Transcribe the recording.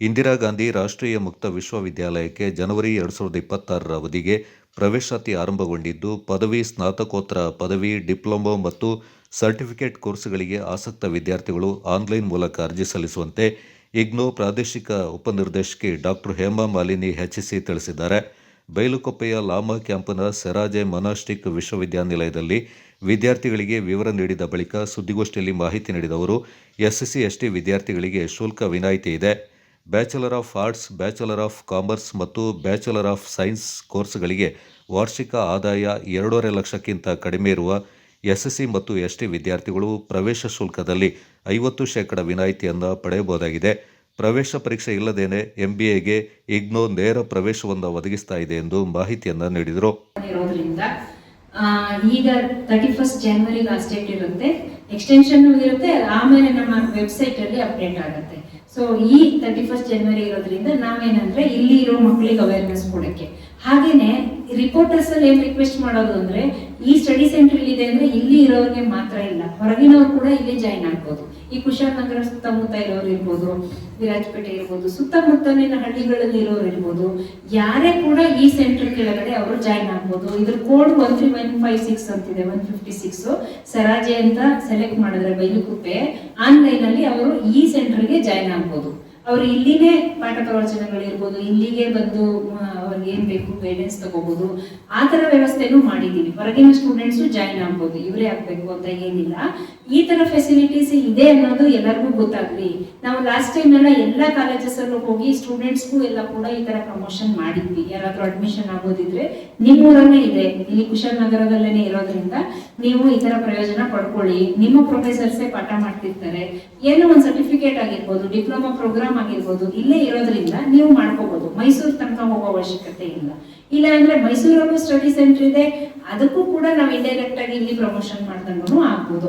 ಇಂದಿರಾ ಗಾಂಧಿ ರಾಷ್ಟ್ರೀಯ ಮುಕ್ತ ವಿಶ್ವವಿದ್ಯಾಲಯಕ್ಕೆ ಜನವರಿ ಎರಡು ಸಾವಿರದ ಇಪ್ಪತ್ತಾರರ ಅವಧಿಗೆ ಪ್ರವೇಶಾತಿ ಆರಂಭಗೊಂಡಿದ್ದು, ಪದವಿ, ಸ್ನಾತಕೋತ್ತರ ಪದವಿ, ಡಿಪ್ಲೊಮೊ ಮತ್ತು ಸರ್ಟಿಫಿಕೇಟ್ ಕೋರ್ಸ್ಗಳಿಗೆ ಆಸಕ್ತ ವಿದ್ಯಾರ್ಥಿಗಳು ಆನ್ಲೈನ್ ಮೂಲಕ ಅರ್ಜಿ ಸಲ್ಲಿಸುವಂತೆ ಇಗ್ನೋ ಪ್ರಾದೇಶಿಕ ಉಪನಿರ್ದೇಶಕಿ ಡಾಕ್ಟರ್ ಹೇಮಾ ಮಾಲಿನಿ ಹೆಚ್ಚಿಸಿ ತಿಳಿಸಿದ್ದಾರೆ. ಬೈಲುಕೊಪ್ಪೆಯ ಲಾಮಾ ಕ್ಯಾಂಪನ ಸೆರಾಜೆ ಮೊನಾಸ್ಟಿಕ್ ವಿಶ್ವವಿದ್ಯಾನಿಲಯದಲ್ಲಿ ವಿದ್ಯಾರ್ಥಿಗಳಿಗೆ ವಿವರ ನೀಡಿದ ಬಳಿಕ ಸುದ್ದಿಗೋಷ್ಠಿಯಲ್ಲಿ ಮಾಹಿತಿ ನೀಡಿದ ಅವರು, ಎಸ್ಎಸ್ಸಿ, ಎಸ್ಟಿ ವಿದ್ಯಾರ್ಥಿಗಳಿಗೆ ಶುಲ್ಕ ವಿನಾಯಿತಿ ಇದೆ. Bachelor of arts, bachelor of commerce ಮತ್ತು ಬ್ಯಾಚುಲರ್ ಆಫ್ ಸೈನ್ಸ್ ಕೋರ್ಸ್ಗಳಿಗೆ ವಾರ್ಷಿಕ ಆದಾಯ ಎರಡೂವರೆ ಲಕ್ಷಕ್ಕಿಂತ ಕಡಿಮೆ ಇರುವ ಎಸ್ಎಸ್ಸಿ ಮತ್ತು ಎಸ್ ಟಿ ವಿದ್ಯಾರ್ಥಿಗಳು ಪ್ರವೇಶ ಶುಲ್ಕದಲ್ಲಿ ಐವತ್ತು ಶೇಕಡ ವಿನಾಯಿತಿಯನ್ನು ಪಡೆಯಬಹುದಾಗಿದೆ. ಪ್ರವೇಶ ಪರೀಕ್ಷೆ ಇಲ್ಲದೇನೆ ಎಂಬಿಎಗೆ ಇಗ್ನೋ ನೇರ ಪ್ರವೇಶವನ್ನು ಒದಗಿಸ್ತಾ ಇದೆ ಎಂದು ಮಾಹಿತಿಯನ್ನು ನೀಡಿದರು. ಈಗ thirty first January last date ಇರುತ್ತೆ. ಎಕ್ಸ್ಟೆನ್ಷನ್ ಇರುತ್ತೆ. ಆಮೇಲೆ ನಮ್ಮ ವೆಬ್ಸೈಟ್ ಅಲ್ಲಿ ಅಪ್ಡೇಟ್ ಆಗುತ್ತೆ. ಸೊ ಈ ತರ್ಟಿ ಫಸ್ಟ್ ಜನವರಿ ಇರೋದ್ರಿಂದ ನಾವೇನಂದ್ರೆ ಇಲ್ಲಿ ಇರೋ ಮಕ್ಕಳಿಗೆ ಅವೇರ್ನೆಸ್ ಕೊಡಕ್ಕೆ. ಹಾಗೇನೆ ರಿಪೋರ್ಟರ್ಸ್ ಅಲ್ಲಿ ಏನ್ ರಿಕ್ವೆಸ್ಟ್ ಮಾಡೋದು ಅಂದ್ರೆ, ಈ ಸ್ಟಡಿ ಸೆಂಟರ್ ಇದೆ ಅಂದ್ರೆ ಇಲ್ಲಿ ಇರೋರಿಗೆ ಮಾತ್ರ ಇಲ್ಲ. ಹೊರಗಿನವ್ರು ಕೂಡ ಇಲ್ಲಿ ಜಾಯಿನ್ ಆಗ್ಬೋದು. ಈ ಕುಶಾಲನಗರ ಸುತ್ತಮುತ್ತ ಇರೋರು ಇರ್ಬೋದು, ವಿರಾಜಪೇಟೆ ಇರ್ಬೋದು ಸುತ್ತಮುತ್ತಲಿನ ಹಳ್ಳಿಗಳಲ್ಲಿ ಇರೋರು ಇರ್ಬೋದು, ಯಾರೇ ಕೂಡ ಈ ಸೆಂಟರ್ ಕೆಳಗಡೆ ಅವರು ಜಾಯಿನ್ ಆಗ್ಬೋದು. ಇದ್ರ code one three one five six ಅಂತಿದೆ ಒನ್ ಫಿಫ್ಟಿ ಸಿಕ್ಸ್ ಸರಾಜೆ ಅಂತ ಸೆಲೆಕ್ಟ್ ಮಾಡಿದ್ರೆ ಬೈಲುಕುಪ್ಪೆ ಆನ್ಲೈನ್ ಅಲ್ಲಿ ಅವರು ಈ ಸೆಂಟರ್ಗೆ ಜಾಯಿನ್ ಆಗ್ಬೋದು. ಅವ್ರು ಇಲ್ಲಿನೇ ಪಾಠ ಪ್ರವಚನಗಳಿರ್ಬೋದು ಇಲ್ಲಿಗೆ ಬಂದು ಅವ್ರಿಗೆ ಏನ್ ಬೇಕು ಗೈಡೆನ್ಸ್ ತಗೋಬಹುದು ಆ ತರ ವ್ಯವಸ್ಥೆನೂ ಮಾಡಿದೀವಿ ಹೊರಗಿನ ಸ್ಟೂಡೆಂಟ್ಸ್ ಜಾಯಿನ್ ಆಗ್ಬೋದು. ಇವರೇ ಆಗ್ಬೇಕು ಅಂತ ಏನಿಲ್ಲ. ಈ ತರ ಫೆಸಿಲಿಟೀಸ್ ಇದೆ ಅನ್ನೋದು ಎಲ್ಲರಿಗೂ ಗೊತ್ತಾಗ್ಲಿ. ನಾವು ಲಾಸ್ಟ್ ಟೈಮ್ ಎಲ್ಲ ಎಲ್ಲ ಕಾಲೇಜಸ್ ಅಲ್ಲೂ ಹೋಗಿ ಸ್ಟೂಡೆಂಟ್ಸ್ಗೂ ಎಲ್ಲ ಕೂಡ ಈ ತರ ಪ್ರಮೋಷನ್ ಮಾಡಿದ್ವಿ. ಯಾರಾದ್ರೂ ಅಡ್ಮಿಷನ್ ಆಗೋದಿದ್ರೆ ನಿಮ್ಮ ಊರಲ್ಲೇ ಇದೆ. ಇಲ್ಲಿ ಕುಶಾಲನಗರದಲ್ಲೇನೆ ಇರೋದ್ರಿಂದ ನೀವು ಈ ತರ ಪ್ರಯೋಜನ ಪಡ್ಕೊಳ್ಳಿ. ನಿಮ್ಮ ಪ್ರೊಫೆಸರ್ಸೇ ಪಾಠ ಮಾಡ್ತಿರ್ತಾರೆ. ಏನೋ ಒಂದು ಸರ್ಟಿಫಿಕೇಟ್ ಆಗಿರ್ಬೋದು ಡಿಪ್ಲೊಮಾ ಪ್ರೋಗ್ರಾಮ್ ಆಗಿರ್ಬೋದು, ಇಲ್ಲೇ ಇರೋದ್ರಿಂದ ನೀವು ಮಾಡ್ಕೋಬಹುದು ಮೈಸೂರು ತನಕ ಹೋಗೋ ಅವಶ್ಯಕತೆ ಇಲ್ಲ. ಇಲ್ಲ ಅಂದ್ರೆ ಮೈಸೂರಲ್ಲೂ ಸ್ಟಡಿ ಸೆಂಟರ್ ಇದೆ. ಅದಕ್ಕೂ ಕೂಡ ನಾವು ಇಂಡೈರೆಕ್ಟ್ ಆಗಿ ಇಲ್ಲಿ ಪ್ರಮೋಷನ್ ಮಾಡ್ಕೊಂಡು ಆಗ್ಬೋದು.